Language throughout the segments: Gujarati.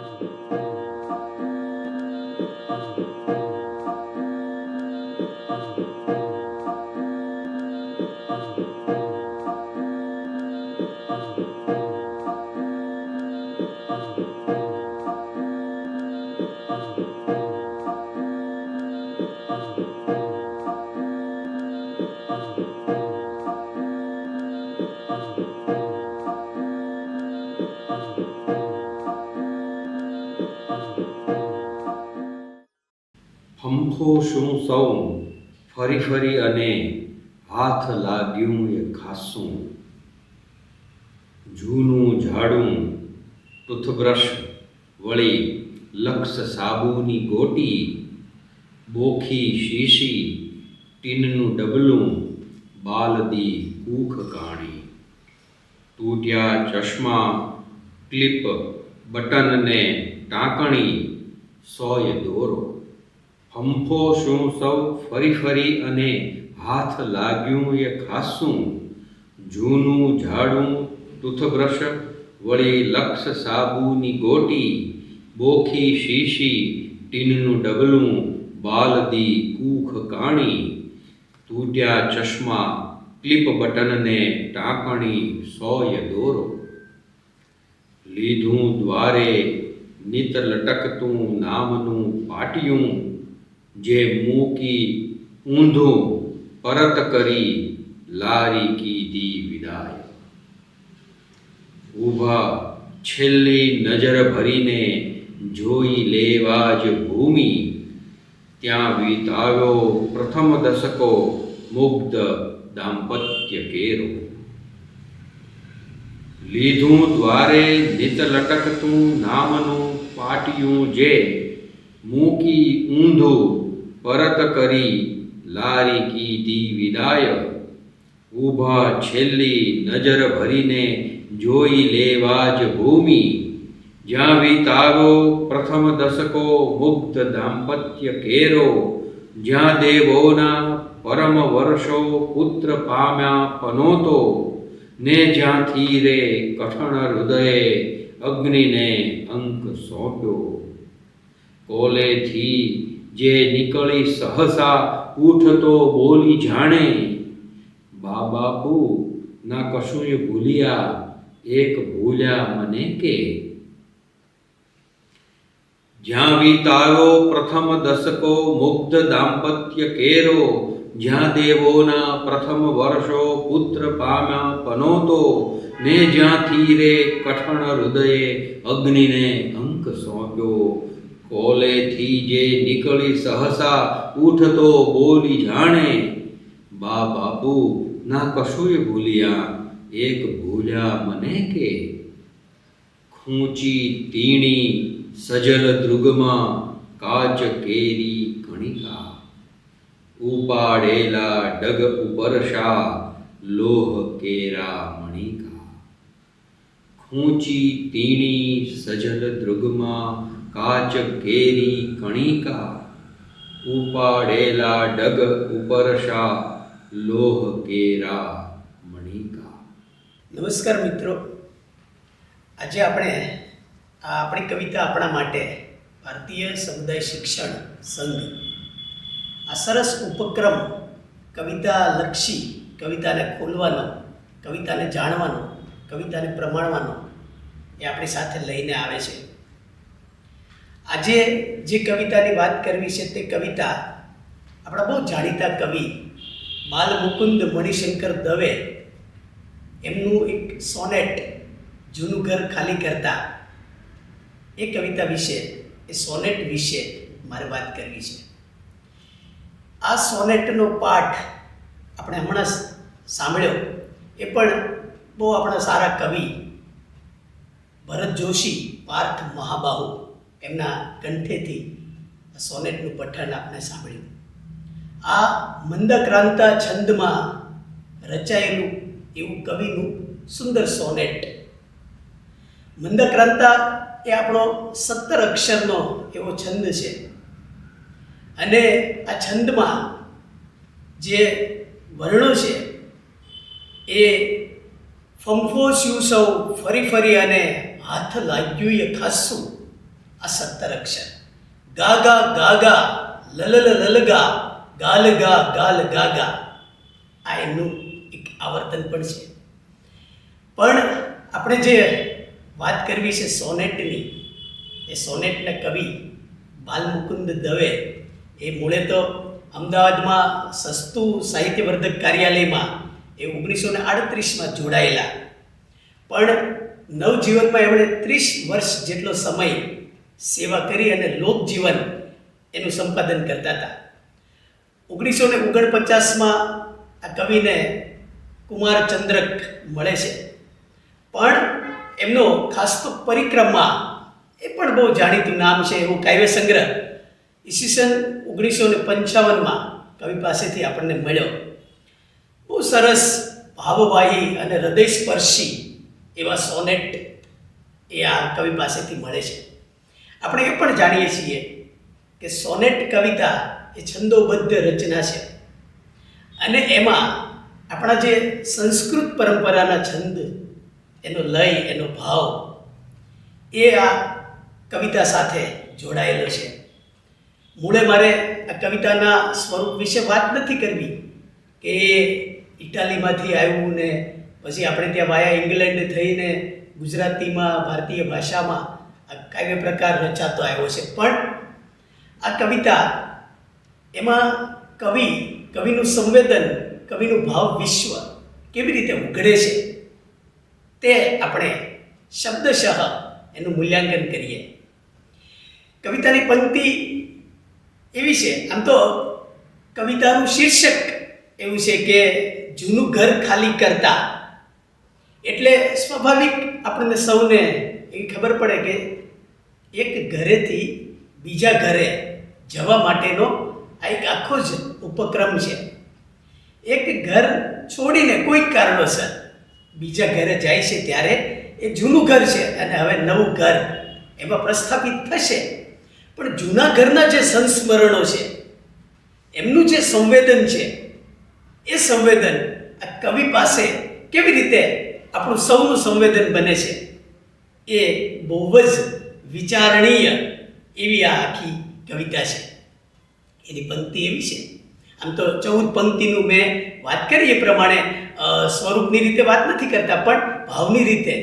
ફંફો શું સૌ ફરી ફરી અને હાથ લાગ્યું એ ખાસું. જૂનું ઝાડું ટૂથબ્રશ વળી લક્ષ સાબુની ગોટી, બોખી શીશી, ટીનનું ડબલું બાલદી કૂખ કાણી. તૂટ્યા ચશ્મા, ક્લિપ બટનને ટાંકણી સોય દોરો. હંફો શું સૌ ફરી ફરી અને હાથ લાગ્યું એ ખાસું. જૂનું ઝાડું ટૂથબ્રશ વળી લક્ષ સાબુની ગોટી, બોખી શીશી, ટીનનું ડબલું બાલદી કૂખ કાણી, તૂટ્યા ચશ્મા, ક્લિપ બટનને ટાંકણી સોય દોરો. લીધું દ્વારે, નિત લટકતું નામનું પાટિયું જે મૂકી ઊંધું પરત કરી લારી કીધી વિદાય. ઊભા છેલ્લી નજર ભરીને જોઈ લેવા જ ભૂમિ, ત્યાં વિતાવ્યો પ્રથમ દશકો મુગ્ધ દાંપત્ય કેરો. લીધું દ્વારે નિત લટકતું નામનું પાટિયું જે મૂકી ઊંધું પરત કરી, લારી કીધી વિદાય. ઊભા છેલ્લી નજર ભરીને જોઈ લેવા જ ભૂમિ. જ્યાં વિતાવો પ્રથમ દશકો મુગ્ધ દાંપત્ય કેરો, જ્યાં દેવોના પરમ વર્ષો પુત્ર પામ્યા પનોતો, ને જ્યાંથી રે કઠણ હૃદયે અગ્નિને અંક સોંપ્યો. કોલેથી જે નીકળી સહસા ઉઠતો બોલી જાણે બા બાપુ ના કશુંય ભૂલ્યા, એક ભૂલ્યા મને કે? જ્યાં વિતાવ્યો પ્રથમ દશકો મુગ્ધ દાંપત્ય કેરો, જ્યાં દેવોના પ્રથમ વર્ષો પુત્ર પામ્યા પનોતો, ને જ્યાં રે કઠણ હૃદયે અગ્નિને અંક સોંપ્યો કોલેથી જે નીકળી સહસા ઉઠતો બોલી જાણે, બા બાપુ, ના કશુંય ભૂલ્યા, એક ભૂલ્યા મને કે? ખૂંચી તીણી સજલ દૃગમાં કાચ કેરી કણિકા ઉપાડેલા ડગ ઉપરશા લોહ કેરા મણિકા. ખૂંચી તીણી સજલ દૃગમાં કાચ કેરી કણિકા, ઉપાડેલા ડગ ઉપરશા, લોહ કેરા મણિકા. નમસ્કાર મિત્રો. આજે આપણે આ આપણી કવિતા આપણા માટે ભારતીય સમુદાય શિક્ષણ સંઘ, આ સરસ ઉપક્રમ કવિતા લક્ષી કવિતાને ખોલવાનો, કવિતાને જાણવાનો, કવિતાને પ્રમાણવાનો એ આપણી સાથે લઈને આવે છે. આજે જે કવિતાની વાત કરવી છે તે કવિતા આપણા બહુ જાણીતા કવિ બાલમુકુંદ મણિશંકર દવે એમનું એક સોનેટ જૂનું ઘર ખાલી કરતા એ કવિતા વિશે, એ સોનેટ વિશે મારે વાત કરવી છે. આ સોનેટનો પાઠ આપણે હમણાં સાંભળ્યો. એ પણ બહુ આપણા સારા કવિ ભરત જોશી, પાર્થ મહાબાહુ. એમના કંઠેથી સોનેટનું પઠન આપણે સાંભળ્યું. આ મંદક્રાંતા છંદમાં રચાયેલું એવું કવિનું સુંદર સોનેટ. મંદક્રાંતા એ આપણો સત્તર અક્ષરનો એવો છંદ છે. અને આ છંદમાં જે વર્ણો છે એ ફંફો સ્યુ સૌ ફરી ફરી અને હાથ લાગ્યું એ ખાસું આ સત્તર અક્ષર ગાગા ગાગા લલલ લલગા ગાલ ગા ગાલ ગાગા આ એમનું એક આવર્તન પણ છે. પણ આપણે જે વાત કરવી છે સોનેટની, એ સોનેટના કવિ બાલમુકુંદ દવે, એ મૂળે તો અમદાવાદમાં સસ્તું સાહિત્યવર્ધક કાર્યાલયમાં એ ઓગણીસો ને આડત્રીસમાં જોડાયેલા. પણ નવજીવનમાં એમણે ત્રીસ વર્ષ જેટલો સમય સેવા કરી અને લોકજીવન એનું સંપાદન કરતા હતા. ઓગણીસો ને ઓગણપચાસમાં આ કવિને કુમારચંદ્રક મળે છે. પણ એમનો ખાસ તો પરિક્રમા એ પણ બહુ જાણીતું નામ છે એવું કાવ્ય સંગ્રહ ઈસવીસન ઓગણીસો ને પંચાવનમાં કવિ પાસેથી આપણને મળ્યો. બહુ સરસ, ભાવવાહી અને હૃદયસ્પર્શી એવા સોનેટ એ આ કવિ પાસેથી મળે છે. આપણે એ પણ જાણીએ છીએ કે સોનેટ કવિતા એ છંદોબદ્ધ રચના છે. અને એમાં આપણા જે સંસ્કૃત પરંપરાના છંદ, એનો લય, એનો ભાવ, એ આ કવિતા સાથે જોડાયેલો છે. મૂળે મારે આ કવિતાના સ્વરૂપ વિશે વાત નથી કરવી કે એ ઇટાલીમાંથી આવ્યું ને પછી આપણે ત્યાં વાયા ઇંગ્લેન્ડ થઈને ગુજરાતીમાં, ભારતીય ભાષામાં આ કાવ્ય પ્રકાર રચાતો આવ્યો છે. પણ આ કવિતા એમાં કવિ, કવિનું સંવેદન, કવિનું ભાવ વિશ્વ કેવી રીતે ઉઘડે છે તે આપણે શબ્દશઃ એનું મૂલ્યાંકન કરીએ. કવિતાની પંક્તિ એવી છે. આમ તો કવિતાનું શીર્ષક એવું છે કે જૂનું ઘર ખાલી કરતા. એટલે સ્વાભાવિક આપણને સૌને એવી ખબર પડે કે એક ઘરેથી બીજા ઘરે જવા માટેનો આ એક આખો જ ઉપક્રમ છે. એક ઘર છોડીને કોઈક કારણોસર બીજા ઘરે જાય છે ત્યારે એ જૂનું ઘર છે અને હવે નવું ઘર એમાં પ્રસ્થાપિત થશે. પણ જૂના ઘરના જે સંસ્મરણો છે, એમનું જે સંવેદન છે, એ સંવેદન આ કવિ પાસે કેવી રીતે આપણું સૌનું સંવેદન બને છે? એ બહુ જ વિચારણીય એવી આ આખી કવિતા છે. એની પંક્તિ એવી છે. આમ તો ચૌદ પંક્તિનું મેં વાત કરી એ પ્રમાણે સ્વરૂપની રીતે વાત નથી કરતા, પણ ભાવની રીતે,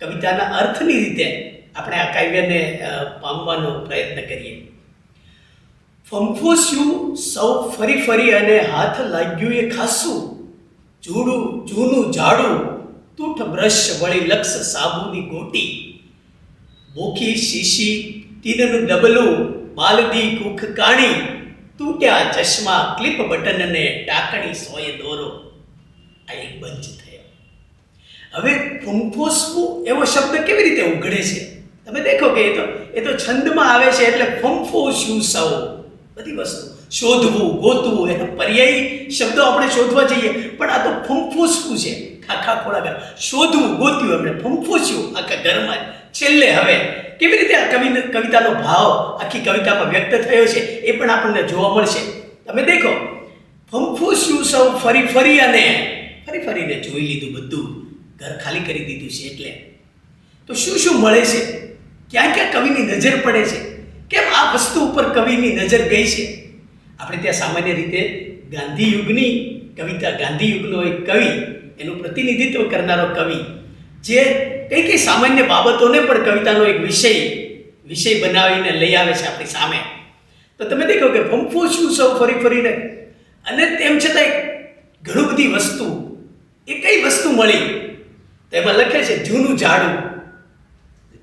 કવિતાના અર્થની રીતે આપણે આ કાવ્યને પામવાનો પ્રયત્ન કરીએ. ફંફોસ્યું સૌ ફરી ફરી અને હાથ લાગ્યું એ ખાસું, જૂડું, જૂનું જાડું તૂઠ બ્રશ વળી લક્ષ સાબુની ગોટી. મોખી શીશી તીનનું ડબલું માલદી કુખ કાણી, તૂટ્યા ચશ્મા ક્લિપ બટનને ટાંકણી સોય દોરો. આ એક બંચ થયો. હવે ફંફોસવું એવો શબ્દ કેવી રીતે ઉઘડે છે? તમે દેખો કે એ તો એ તો છંદમાં આવે છે એટલે ફંફોસ્યું સૌ બધી વસ્તુ. શોધવું, ગોતવું, એનો પર્યાયી શબ્દો આપણે શોધવા જઈએ, પણ આ તો ફંફોસવું છે. ખાખા ખોળા શોધવું, ગોત્યું એમણે ફંફોસ્યું આખા ઘરમાં. છેલ્લે હવે કેવી રીતે આ કવિ કવિતાનો ભાવ આખી કવિતામાં વ્યક્ત થયો છે એ પણ આપણને જોવા મળશે. તમે દેખો ફંફોસ્યું સૌ ફરી ફરી અને ફરી ફરીને જોઈ લીધું બધું. ઘર ખાલી કરી દીધું છે એટલે. તો શું શું મળે છે? ક્યાં ક્યાં કવિની નજર પડે છે? કેમ આ વસ્તુ ઉપર કવિની નજર ગઈ છે? આપણે ત્યાં સામાન્ય રીતે ગાંધી યુગની કવિતા, ગાંધી યુગનો એક કવિ એનું પ્રતિનિધિત્વ કરનારો કવિ, જે કઈ કઈ સામાન્ય બાબતોને પણ કવિતાનો એક વિષય વિષય બનાવીને લઈ આવે છે આપણી સામે. તો તમે દેખો કે ફંફો શું સૌ ફરી ફરીને, અને તેમ છતાંય ઘણું બધી વસ્તુ, એ કઈ વસ્તુ મળી? તો એમાં લખે છે જૂનું ઝાડું.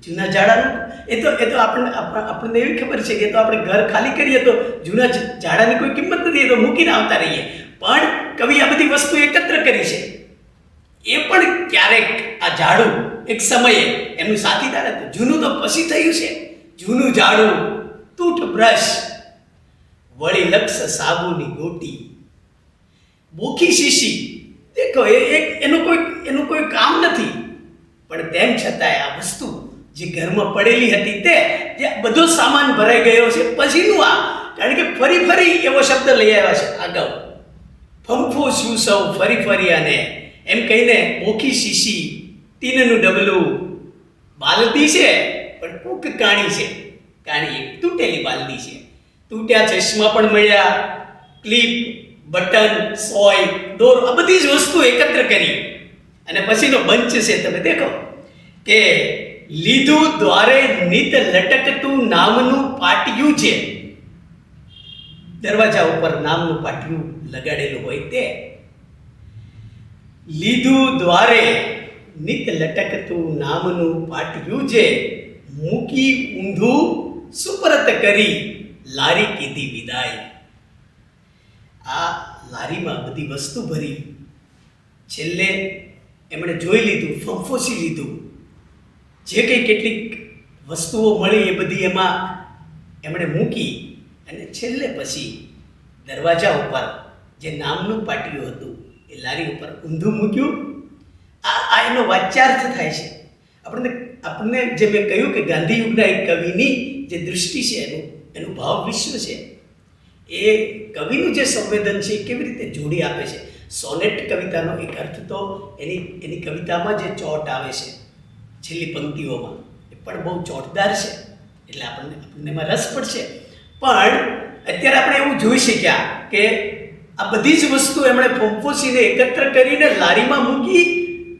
જૂના ઝાડાનું? એ તો એ તો આપણને આપ- આપણને એવી ખબર છે કે તો આપણે ઘર ખાલી કરીએ તો જૂના ઝાડાની કોઈ કિંમત નથી, એ તો મૂકીને આવતા રહીએ. પણ કવિ આ બધી વસ્તુ એકત્ર કરી છે. એ પણ ક્યારેક આ ઝાડું એક સમયે એમનું સાથીદાર હતું. જૂનું તો પછી થયું છે. જૂનું ઝાડું તૂટ બ્રશ વળી લક્ષ સાબુની ગોટી, બોખી શીશી. દેખો, એ એક એનું કોઈ એનું કોઈ કામ નથી. પણ તેમ છતાંય આ વસ્તુ જે ઘરમાં પડેલી હતી તે જે બધો સામાન ભરાઈ ગયો છે પછીનું આ. કારણ કે ફરી ફરી એવો શબ્દ લઈ આવ્યા છે અગાઉ ફંફો શું સૌ ફરી ફરી અને એમ કહીને મોખી શીશી, તીનનું ડબલું. બાલદી છે, પણ કૂક કાણી છે. કાણી એક તૂટેલી બાલદી છે. તૂટ્યા ચશ્મા પણ મળ્યા. ક્લિપ, બટન, સોય, દોર, આ બધી જ વસ્તુ એકત્ર કરી. અને પછીનો બંચ છે, તમે દેખો કે લીધું દ્વારે નિત લટકતું નામનું પાટિયું છે. દરવાજા ઉપર નામનું પાટિયું લગાડેલું હોય તે. લીધું દ્વારે નિત લટકતું નામનું પાટિયું જે મૂકી ઊંધું સુપરત કરી લારી કીધી વિદાય. આ લારીમાં બધી વસ્તુ ભરી. છેલ્લે એમણે જોઈ લીધું, ફંફોસી લીધું. જે કંઈ કેટલીક વસ્તુઓ મળી એ બધી એમાં એમણે મૂકી અને છેલ્લે પછી દરવાજા ઉપર જે નામનું પાટિયું હતું એ લારી ઉપર ઊંધું મૂક્યું. આ આ એનો વાચ્યાર્થ થાય છે. આપણને આપણને જે મેં કહ્યું કે ગાંધી યુગના એક કવિની જે દૃષ્ટિ છે એનું એનું ભાવ વિશ્વ છે, એ કવિનું જે સંવેદન છે એ કેવી રીતે જોડી આપે છે? સોનેટ કવિતાનો એક અર્થ તો એની એની કવિતામાં જે ચોટ આવે છે, છેલ્લી પંક્તિઓમાં, એ પણ બહુ ચોટદાર છે. એટલે આપણને આપણને એમાં રસ પડશે. પણ અત્યારે આપણે એવું જોઈ શક્યા કે આ બધી જ વસ્તુ એમણે ફોંફોસીને એકત્ર કરીને લારીમાં મૂકી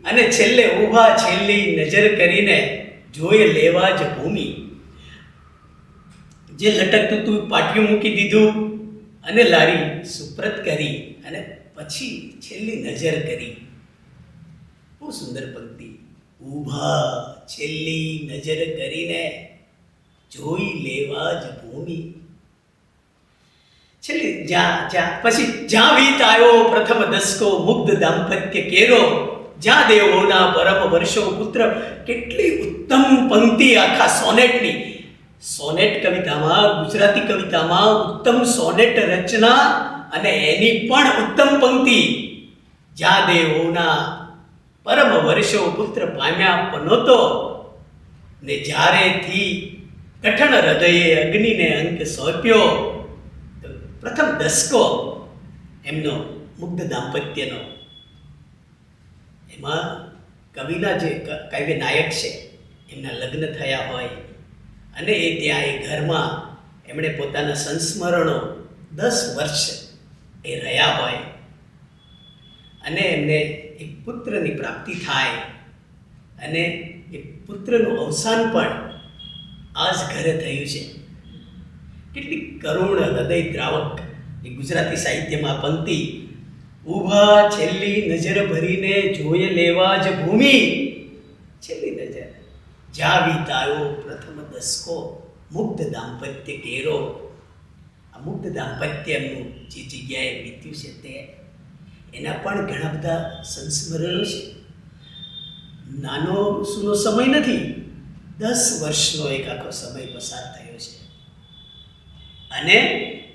અને છેલ્લે ઊભા છેલ્લી નજર કરીને જોઈ લેવા જ ભૂમિ. જે લટકતું તું પાટિયું મૂકી દીધું અને લારી સુપ્રત કરી અને પછી છેલ્લી નજર કરી. બહુ સુંદર પંક્તિ. ઊભા છેલ્લી નજર કરીને જોઈ લેવા જ ભૂમિ. છેલ્લી જ્યાં જ્યાં, પછી જ્યાં વીત આવ્યો પ્રથમ દસકો મુગ્ધ દાંપત્ય કેરો જ્યાં દેવોના પરમ વર્ષો પુત્ર, કેટલી ઉત્તમ પંક્તિ આખા સોનેટની. સોનેટ કવિતામાં, ગુજરાતી કવિતામાં ઉત્તમ સોનેટ રચના અને એની પણ ઉત્તમ પંક્તિ. જ્યાં દેવોના પરમ વર્ષો પુત્ર પામ્યા પનોતો, ને જ્યારેથી કઠણ હૃદયે અગ્નિને અંક સોંપ્યો પ્રથમ દસકો એમનો મુગ્ધ દાંપત્યનો. એમાં કવિના જે કાવ્ય નાયક છે, એમના લગ્ન થયા હોય અને એ ત્યાં એ ઘરમાં એમણે પોતાના સંસ્મરણો દસ વર્ષ એ રહ્યા હોય અને એમને એક પુત્રની પ્રાપ્તિ થાય અને એ પુત્રનું અવસાન પણ આ જ ઘરે થયું છે. કેટલી કરુણ હૃદય દ્રાવક એ ગુજરાતી સાહિત્યમાં પંક્તિ. ઊભા છેલ્લી નજર ભરીને જોઈ લેવા જ ભૂમિ. છેલ્લી નજર. જા વિતાયો પ્રથમ દસકો. મુક્ત દાંપત્ય કેરો. આ મુક્ત દાંપત્યનું જે જગ્યાએ વીત્યું છે તે. એના પણ ઘણા બધા સંસ્મરણો છે. નાનો સુનો સમય નથી. દસ વર્ષનો એક આખો સમય પસાર થયો. અને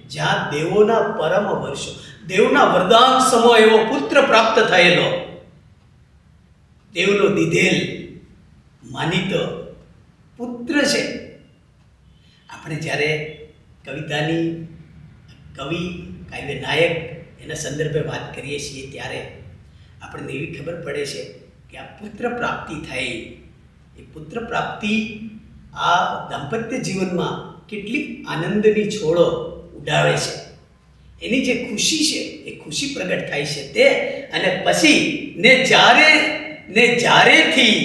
જ્યાં દેવોના પરમ વર્ષો, દેવના વરદાન સમો એવો પુત્ર પ્રાપ્ત થયેલો, દેવનો દીધેલ માનીતો પુત્ર છે. આપણે જ્યારે કવિતાની કવિ, કાવ્ય નાયક એના સંદર્ભે વાત કરીએ છીએ ત્યારે આપણને એવી ખબર પડે છે કે આ પુત્ર પ્રાપ્તિ થઈ. એ પુત્ર પ્રાપ્તિ આ દાંપત્ય જીવનમાં કેટલી આનંદની છોડો ઉડાવે છે. એની જે ખુશી છે, એ ખુશી પ્રગટ થાય છે તે અને પછી ને જ્યારે, ને જ્યારેથી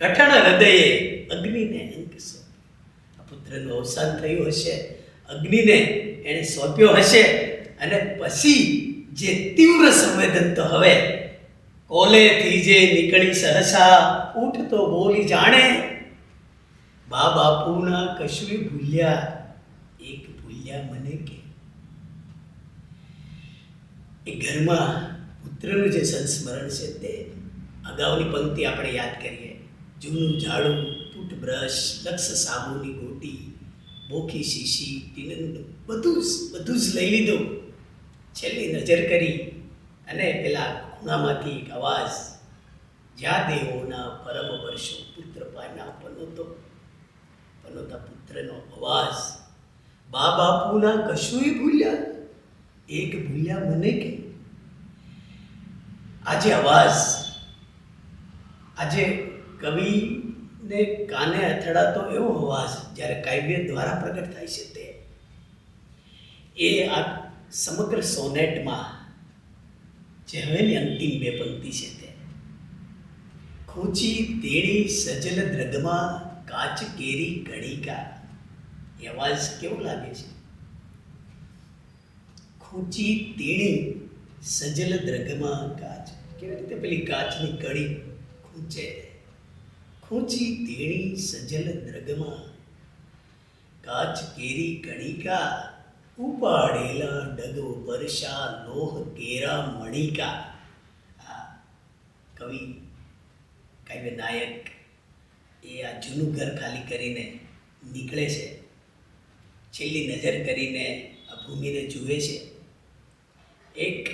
કઠણ હૃદયે અગ્નિને અંક સોંપ્યો. પુત્રનું અવસાન થયું હશે, અગ્નિને એણે સોંપ્યો હશે અને પછી જે તીવ્ર સંવેદન તો હવે કોલેથી જે નીકળી સહસા ઉઠતો બોલી જાણે બા બાપુના કશું ભૂલ્યા, એક ભૂલ્યા મને કે. એ ઘરમાં પુત્રનું જે સંસ્મરણ છે તે અગાઉની પંક્તિ આપણે યાદ કરીએ. જૂનું ઝાડું, ટૂથબ્રશ, લક્ષ સાબુની ગોટી બોખી શીશી, ટીનનું બધું જ બધું જ લઈ લીધું. છેલ્લી નજર કરી અને પેલા ખૂણામાંથી એક અવાજ, જ્યાં દેવોના પરમ વર્ષો પુત્ર પાના પનોતા પુત્રનો અવાજ બા બાપુના કશું ભૂલ્યા? એક ભૂલ્યા મને કે? આજે અવાજ, આજે કવિને કાને અથડાતો એવો અવાજ જ્યારે કાવ્ય દ્વારા પ્રગટ થાય છે તે. એ આ સમગ્ર સોનેટમાં જે હવેની અંતિમ બે પંક્તિ છે તે. ખૂચી તેણી સજલ દ્રગમાં કાચ કેરી એ અવાજ કેવો લાગે છે? ખૂંચી તેણી સજલ દ્રગમાં કાચ. કેવી રીતે પેલી કાચની કડી ખૂંચે? ખૂંચી તેણી સજલ દ્રગમાં. કાચ કેરી કણિકા ઉપાડેલા ડગો પરશા લોહ કેરા મણિકા કવિ કાવ્ય નાયક એ આ જૂનું ઘર ખાલી કરીને નીકળે છે. છેલ્લી નજર કરીને આ ભૂમિને જુએ છે. એક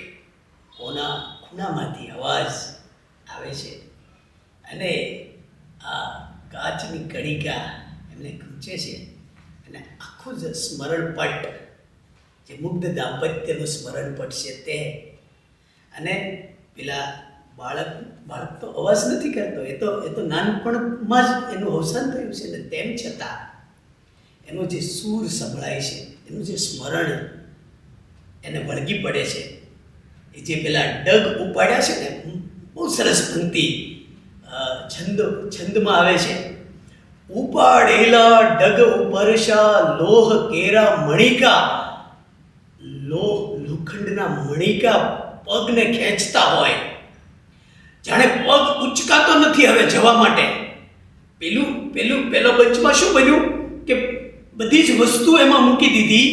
કોના ખૂણામાંથી અવાજ આવે છે અને આ કાચની કણિકા એમને ખૂંચે છે અને આખું જ સ્મરણપટ, જે મુગ્ધ દાંપત્યનું સ્મરણપટ છે તે. અને પેલા બાળક બાળક તો અવાજ નથી કરતો. એ તો એ તો નાનપણમાં જ એનું અવસાન થયું છે. ને તેમ છતાં એનો જે સૂર સંભળાય છે, એનું જે સ્મરણ એને વળગી પડે છે. એ જે પેલા ડગ ઉપાડ્યા છે ને, બહુ સરસ પંક્તિ છંદ, છંદમાં આવે છે. ઉપાડેલા ડગ ઉપરશા લોહ કેરા મણિકા, લોહ લોખંડના મણિકા પગને ખેંચતા હોય. જાણે પગ ઉચકાતો નથી હવે જવા માટે. પેલું પેલું, પેલો બંચમાં શું બન્યું? કે બધી જ વસ્તુ એમાં મૂકી દીધી.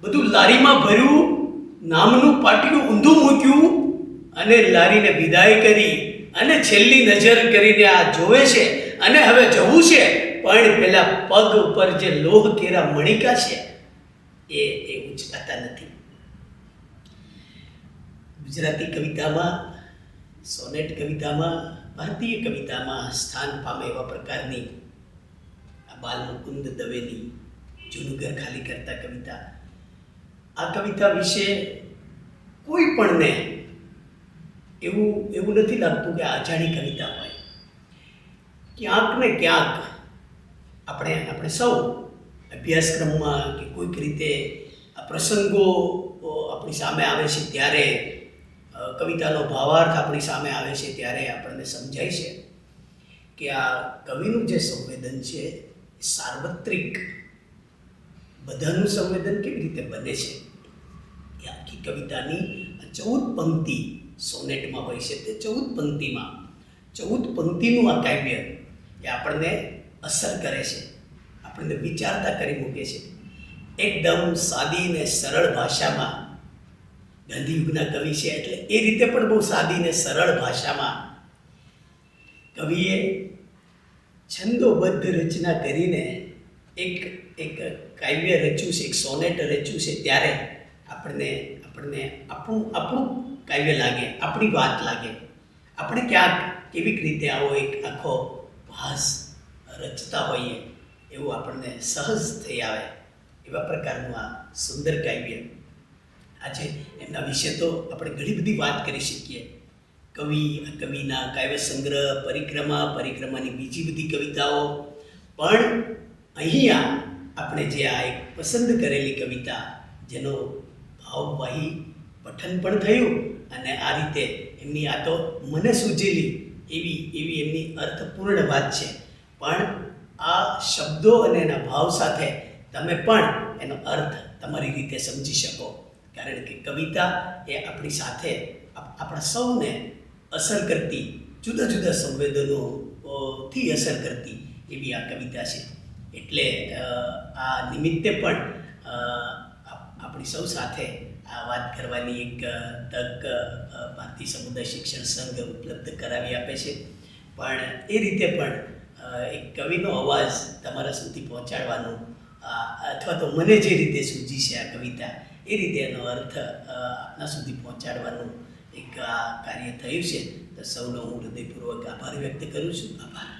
બધું લારીમાં ભર્યું, નામનું પાટીનું ઊંધું મૂક્યું અને લારીને વિદાય કરી અને છેલ્લી નજર કરીને આ જોવે છે અને હવે જવું છે. પણ પેલા પગ ઉપર જે લોહ કેરા મણિકા છે, એ એ ઉચકાતા નથી. ગુજરાતી કવિતામાં સોનેટ કવિતામાં, ભારતીય કવિતામાં સ્થાન પામે એવા પ્રકારની આ બાલમુકુંદ દવેની જૂનું ઘર ખાલી કરતા કવિતા. આ કવિતા વિશે કોઈ પણને એવું એવું નથી લાગતું કે અજાણી કવિતા હોય. ક્યાંક ને ક્યાંક આપણે આપણે સૌ અભ્યાસક્રમમાં કે કોઈક રીતે આ પ્રસંગો આપણી સામે આવે છે ત્યારે કવિતાનો ભાવાર્થ આપણી સામે આવે છે ત્યારે આપણને સમજાય છે કે આ કવિનું જે સંવેદન છે સાર્વત્રિક બધાનું સંવેદન કેવી રીતે બને છે? એ આખી કવિતાની ચૌદ પંક્તિ સોનેટમાં હોય છે. તે ચૌદ પંક્તિમાં, ચૌદ પંક્તિનું આ કાવ્ય એ આપણને અસર કરે છે. આપણને વિચારતા કરી મૂકે છે. એકદમ સાદી ને સરળ ભાષામાં ગાંધીયુગના કવિ છે એટલે એ રીતે પણ બહુ સાદી ને સરળ ભાષામાં કવિએ છંદોબદ્ધ રચના કરીને એક એક કાવ્ય રચ્યું છે, એક સોનેટ રચ્યું છે, ત્યારે આપણને આપણને આપણું આપણું કાવ્ય લાગે, આપણી વાત લાગે. આપણે ક્યાંક કેવીક રીતે આવો એક આખો ભાસ રચતા હોઈએ, એવું આપણને સહજ થઈ આવે, એવા પ્રકારનું આ સુંદર કાવ્ય. આજે એમના વિશે તો આપણે ઘણી બધી વાત કરી શકીએ. કવિ, કવિના કાવ્ય સંગ્રહ, પરિક્રમા, પરિક્રમાની બીજી બધી કવિતાઓ. પણ અહીંયા આપણે જે આ એક પસંદ કરેલી કવિતા જેનો ભાવવાહી પઠન પણ થયું અને આ રીતે એમની આ તો મને સૂચેલી એવી એવી એમની અર્થપૂર્ણ વાત છે. પણ આ શબ્દો અને એના ભાવ સાથે તમે પણ એનો અર્થ તમારી રીતે સમજી શકો. કારણ કે કવિતા એ આપણી સાથે આપણા સૌને અસર કરતી, જુદા જુદા સંવેદનો થી અસર કરતી એવી આ કવિતા છે. એટલે આ નિમિત્તે પણ આપણી સૌ સાથે આ વાત કરવાની એક તક ભારતીય સમુદાય શિક્ષણ સંઘ ઉપલબ્ધ કરાવી આપે છે. પણ એ રીતે પણ એક કવિનો અવાજ તમારા સુધી પહોંચાડવાનું અથવા તો મને જે રીતે સૂજી છે આ કવિતા એ રીતે એનો અર્થ આપના સુધી પહોંચાડવાનું એક કાર્ય થયું છે. તો સૌનો હું હૃદયપૂર્વક આભાર વ્યક્ત કરું છું. આભાર.